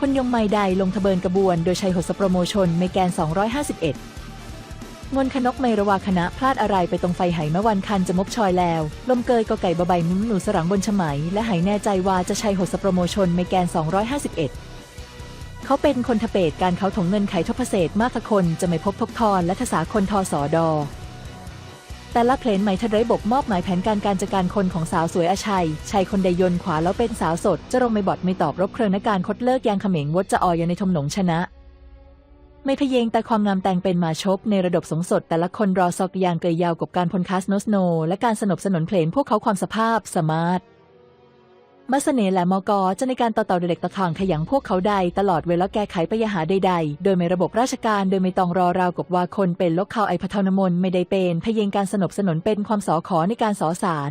คนยงไม่ใดลงทะเบินกระบวน โดยชัยหดสโปรโมชนเมแกน 251มนคณกไมระวาคณะพลาดอะไรไปตรงไฟไหมะวันคันจะมบชอยแล้ว ลมเกยกอไก่บะใบมุ้มหนูสรังบนฉไหมและไหแน่ใจว่าจะชัยหดสโปรโมชนเมแกน 251เขาเป็นคนทะเปตการเขาถงเงินไขทบเศษมากคนจะไม่พบทบทอนและทศาคนทอสอดอ แต่ละเพลนไหมทัดไรบกมอบหมายแผนการการจัดการคนของสาวสวยอาชัย ชัยคนใดยนขวาแล้วเป็นสาวสด จะลงไม่บอดไม่ตอบรบเครืองนการคดเลิกยางเขม็งวดจะออยในทมหนงชนะ ไม่พเยงแต่ความงามแต่งเป็นมาชบในระดับสงสด แต่ละคนรอซอกยางเกยยาวกับการพลคาสโนสโน และการสนับสนุนเพลงพวกเขาความสภาพสมาร์ท มัสเน่และมอกอจะในการต่อเต่าเด็กตะขางขยังพวกเขาใด ตลอดเวลาแก้ไขปัญหาใดๆ โดยไม่ระบบราชการโดยไม่ต้องรอราวกับว่าคนเป็นลกข่าวไอพะเทนมนไม่ได้เป็นพเยงการสนับสนุนเป็นความสอขอในการสอสาร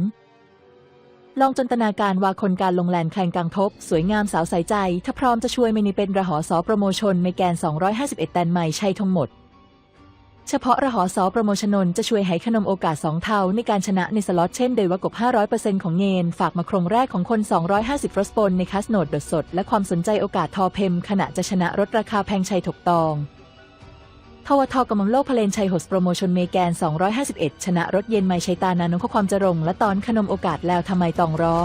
ลองจินตนาการว่าคนการลงแลนแคลงกลางทบ สวยงามสาวใสใจ ถ้าพร้อมจะช่วยไม่นี่เป็นระหอสอโปรโมชั่นไม่แกน 251 แตนใหม่ใช่ทั้งหมด เฉพาะระหอสอโปรโมชนนจะช่วยให้ขนมโอกาส 2 เท่าในการชนะในสล็อตเช่นโดยว่ากบ 500%ของเงินฝากมาโครงแรกของคน 250 รสปนในคัสโนดดสด และความสนใจโอกาสทอเพมขณะจะชนะรถราคาแพงชัยถกตองทวทกำลังโลกพเลนชัยโฮสโปรโมชนเมแกน 251 ชนะรถเย็นไมชัยตานานุข้อความจะรงและตอนขนมโอกาสแล้วทำไมตองรอ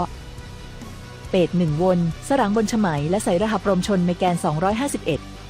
เป็ดหนึ่งวน สรังบนฉไหมและใส่รหับรมชนเมแกน 251